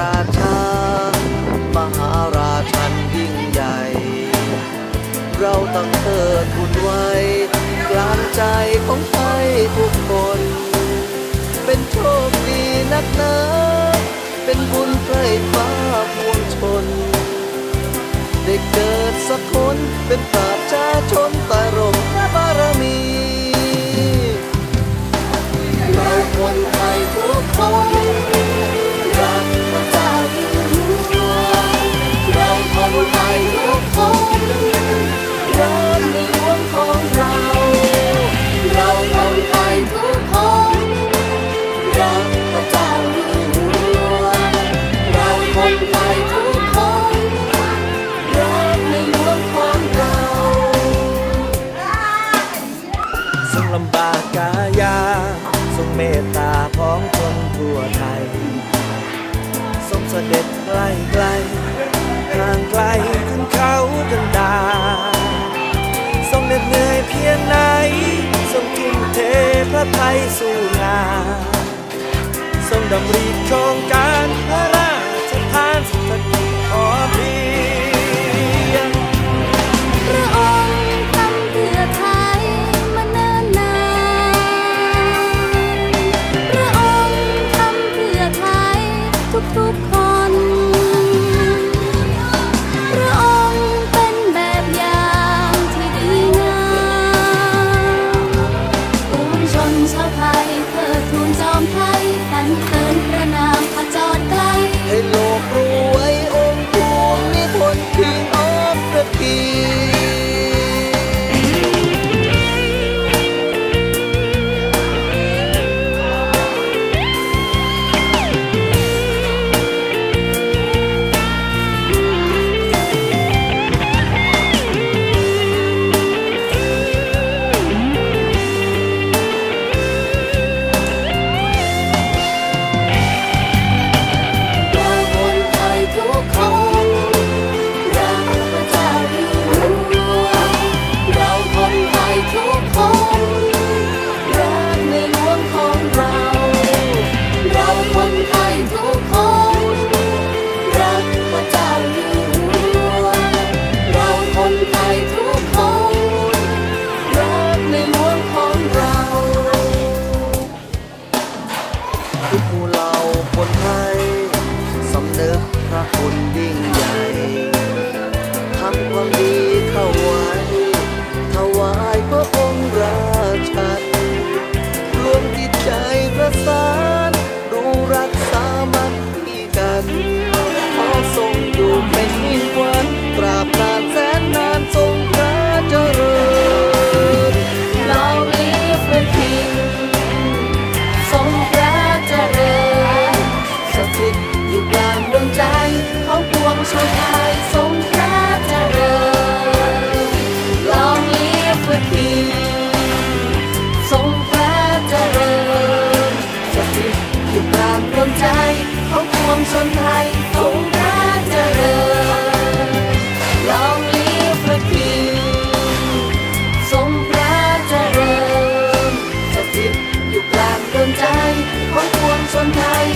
ราชามหาราชันยิ่งใหญ่ เราต้องเทิดทุนไว้ กลางใจของไทยทุกคน เป็นโชคดีนักหนาเป็นบุญใกล้ฟ้าพวงชน ได้เกิดสักคนเป็นประชาชนใต้ร่มพระบารมีายาทรงเมตตาพ้องคนทั่วไทยทรงเสด็จใกล้ไกลห่างไกลขึ้นเขากันดาทรงเหน็ดเหนื่อยเพียงไหนทรงทุ่มเทพระไทยสู่งานทรงดำริโครงการ ทุกหมู่เหล่าคนไทยสำนึกพระคุณยิ่งใหญ่ทำความดีเข้าไว้ นใจของปวงชนไทย